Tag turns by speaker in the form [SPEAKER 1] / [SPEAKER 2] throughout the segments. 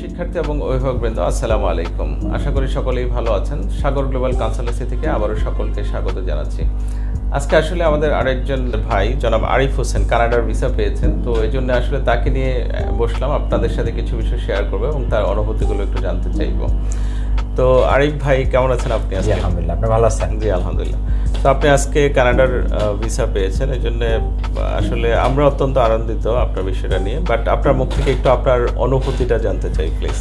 [SPEAKER 1] শিক্ষার্থী এবং অভিভাবক বৃন্দ আসসালামু আলাইকুম। আশা করি সকলেই ভালো আছেন। সাগর গ্লোবাল কনসালটেন্সি থেকে আবারও সকলকে স্বাগত জানাচ্ছি। আজকে আসলে আমাদের আরেকজন ভাই, জনাব আরিফ হোসেন, কানাডার ভিসা পেয়েছেন। তো এই জন্য আসলে তাকে নিয়ে বসলাম। আপনাদের সাথে কিছু বিষয় শেয়ার করব এবং তার অনুভূতিগুলো একটু জানতে চাইব। তো আরিফ ভাই কেমন আছেন আপনি আজকে?
[SPEAKER 2] আলহামদুলিল্লাহ আপনি ভালো আছেন?
[SPEAKER 1] জি আলহামদুলিল্লাহ। তো আপনি আজকে কানাডার ভিসা পেয়েছেন এই জন্য আসলে আমরা অত্যন্ত আনন্দিত আপনার বিষয়টা নিয়ে বাট আপনার মুখ থেকে একটু আপনার অনুভূতিটা জানতে চাই প্লিজ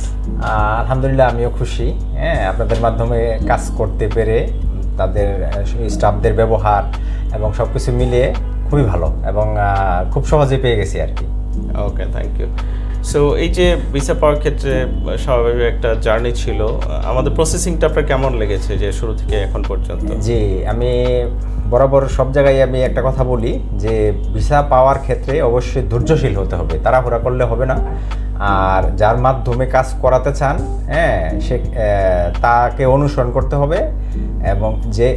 [SPEAKER 2] আলহামদুলিল্লাহ আমিও খুশি। হ্যাঁ আপনাদের মাধ্যমে কাজ করতে পেরে তাদের স্টাফদের ব্যবহার এবং সব কিছু মিলিয়ে খুবই ভালো এবং খুব সহজে পেয়ে গেছি আর কি।
[SPEAKER 1] ওকে থ্যাংক ইউ সো এই যে ভিসা পাওয়ার ক্ষেত্রে স্বাভাবিক একটা জার্নি ছিল আমাদের প্রসেসিংটা আপনার কেমন লেগেছে যে শুরু থেকে এখন পর্যন্ত?
[SPEAKER 2] জি, আমি বরাবর সব জায়গায় আমি একটা কথা বলি যে ভিসা পাওয়ার ক্ষেত্রে অবশ্যই ধৈর্যশীল হতে হবে, তাড়াহুড়া করলে হবে না। আর যার মাধ্যমে কাজ করাতে চান হ্যাঁ সে তাকে অনুসরণ করতে হবে এবং যে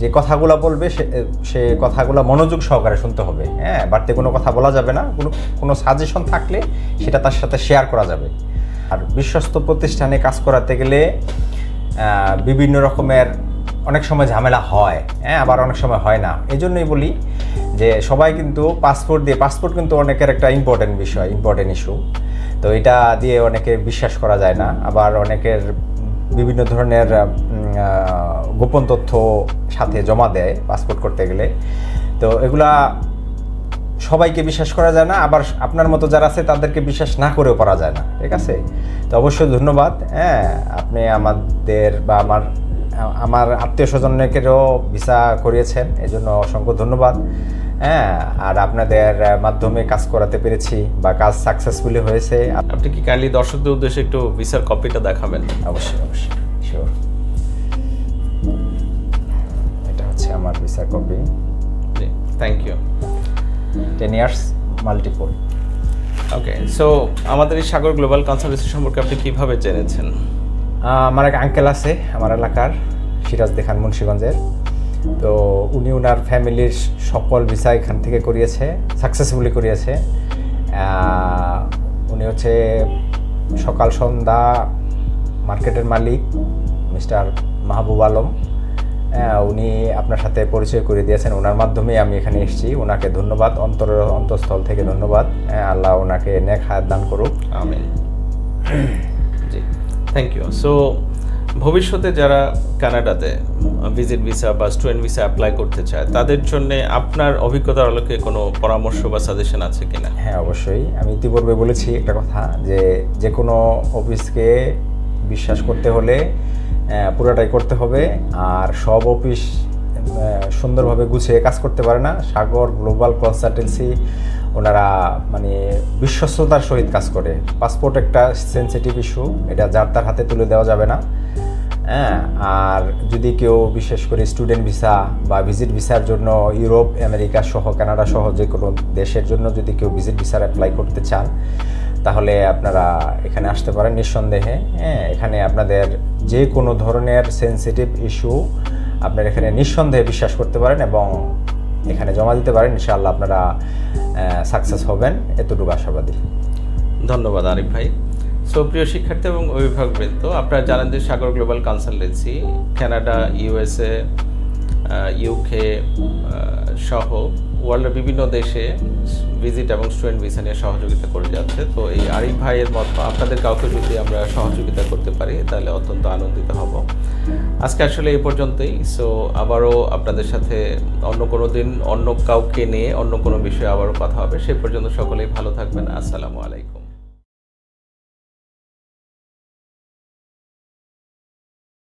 [SPEAKER 2] যে কথাগুলো বলবে, সে সে কথাগুলো মনোযোগ সহকারে শুনতে হবে। হ্যাঁ বাড়তি কোনো কথা বলা যাবে না। কোনো কোনো সাজেশন থাকলে সেটা তার সাথে শেয়ার করা যাবে। আর বিশ্বস্ত প্রতিষ্ঠানে কাজ করাতে গেলে বিভিন্ন রকমের অনেক সময় ঝামেলা হয়। হ্যাঁ আবার অনেক সময় হয় না। এই জন্যই বলি যে সবাই কিন্তু পাসপোর্ট দিয়ে পাসপোর্ট কিন্তু অনেকের একটা ইম্পর্টেন্ট বিষয় ইম্পর্টেন্ট ইস্যু তো এটা দিয়ে অনেকে বিশ্বাস করা যায় না। আবার অনেকের বিভিন্ন ধরনের গোপন তথ্য সাথে জমা দেয় পাসপোর্ট করতে গেলে। তো এগুলা সবাইকে বিশ্বাস করা যায় না আবার আপনার মতো যারা আছে তাদেরকে বিশ্বাস না করেও করা যায় না ঠিক আছে? তো অবশ্যই ধন্যবাদ হ্যাঁ আপনি আমাদের বা আমার আমার আত্মীয় স্বজনকেরও ভিসা করিয়েছেন এই জন্য অসংখ্য ধন্যবাদ হ্যাঁ আর আপনাদের মাধ্যমে কাজ করাতে পেরেছি বা কাজ সাকসেসফুলি হয়েছে।
[SPEAKER 1] আপনি কি কাইন্ডলি দর্শকদের উদ্দেশ্যে একটু ভিসার কপিটা দেখাবেন?
[SPEAKER 2] অবশ্যই অবশ্যই শিওর আমার visa copy.
[SPEAKER 1] Thank you
[SPEAKER 2] ten years multiple
[SPEAKER 1] okay so আমাদের এই সাগর গ্লোবাল কনসালটেন্সি সম্পর্কে আপনি কীভাবে জেনেছেন?
[SPEAKER 2] আমার এক আঙ্কেল আছে আমার এলাকার সিরাজ দেখান মুন্সীগঞ্জের। তো উনি ওনার ফ্যামিলির সকল ভিসা এখান থেকে করিয়েছে সাকসেসফুলি করিয়েছে। উনি হচ্ছে সকাল সন্ধ্যা মার্কেটের মালিক মিস্টার মাহবুব আলম। উনি আপনার সাথে পরিচয় করে দিয়েছেন। ওনার মাধ্যমে আমি এখানে এসেছি। ওনাকে ধন্যবাদ। অন্তর অন্তঃস্থল থেকে ধন্যবাদ। আল্লাহ ওনাকে নেক হায়াত দান করুক।
[SPEAKER 1] আমি জি। থ্যাংক ইউ সো ভবিষ্যতে যারা কানাডাতে ভিজিট ভিসা বা স্টুডেন্ট ভিসা অ্যাপ্লাই করতে চায় তাদের জন্য আপনার অভিজ্ঞতার আলোকে কোনো পরামর্শ বা সাজেশন আছে কিনা?
[SPEAKER 2] হ্যাঁ অবশ্যই। আমি ইতিপূর্বে বলেছি একটা কথা যে যে কোনো অফিসকে বিশ্বাস করতে হলে পুরোটাই করতে হবে। আর সব অফিস সুন্দরভাবে গুছিয়ে কাজ করতে পারে না। সাগর গ্লোবাল কনসালটেন্সি, ওনারা মানে বিশ্বস্ততার সহিত কাজ করে। পাসপোর্ট একটা সেন্সিটিভ ইস্যু, এটা যার তার হাতে তুলে দেওয়া যাবে না। হ্যাঁ আর যদি কেউ বিশেষ করে স্টুডেন্ট ভিসা বা ভিজিট ভিসার জন্য ইউরোপ, আমেরিকা সহ, কানাডা সহ যে কোনো দেশের জন্য যদি কেউ ভিজিট ভিসার অ্যাপ্লাই করতে চান তাহলে আপনারা এখানে আসতে পারেন নিঃসন্দেহে। হ্যাঁ এখানে আপনাদের যে কোনো ধরনের সেন্সিটিভ ইস্যু আপনারা এখানে নিঃসন্দেহে বিশ্বাস করতে পারেন এবং এখানে জমা দিতে পারেন। ইনশাআল্লাহ আপনারা সাকসেস হবেন। এতটুকু আশাবাদী।
[SPEAKER 1] ধন্যবাদ আরিফ ভাই। সো, প্রিয় শিক্ষার্থী এবং অভিভাবকবৃন্দ, আপনারা জানেন যে Sagar global consultancy Canada, USA UK সহ ওয়ার্ল্ডের বিভিন্ন দেশে ভিজিট এবং স্টুডেন্ট ভিসা নিয়ে সহযোগিতা করে যাচ্ছে। তো এই আরিফ ভাইয়ের মত আপনাদের কাউকে যদি আমরা সহযোগিতা করতে পারি, তাহলে অত্যন্ত আনন্দিত হব। আজকে আসলে এই পর্যন্তই। সো আবারও আপনাদের সাথে অন্য কোনো দিন অন্য কাউকে নিয়ে অন্য কোনো বিষয়ে আবারও কথা হবে। সে পর্যন্ত সকলেই ভালো থাকবেন। আসসালামু আলাইকুম।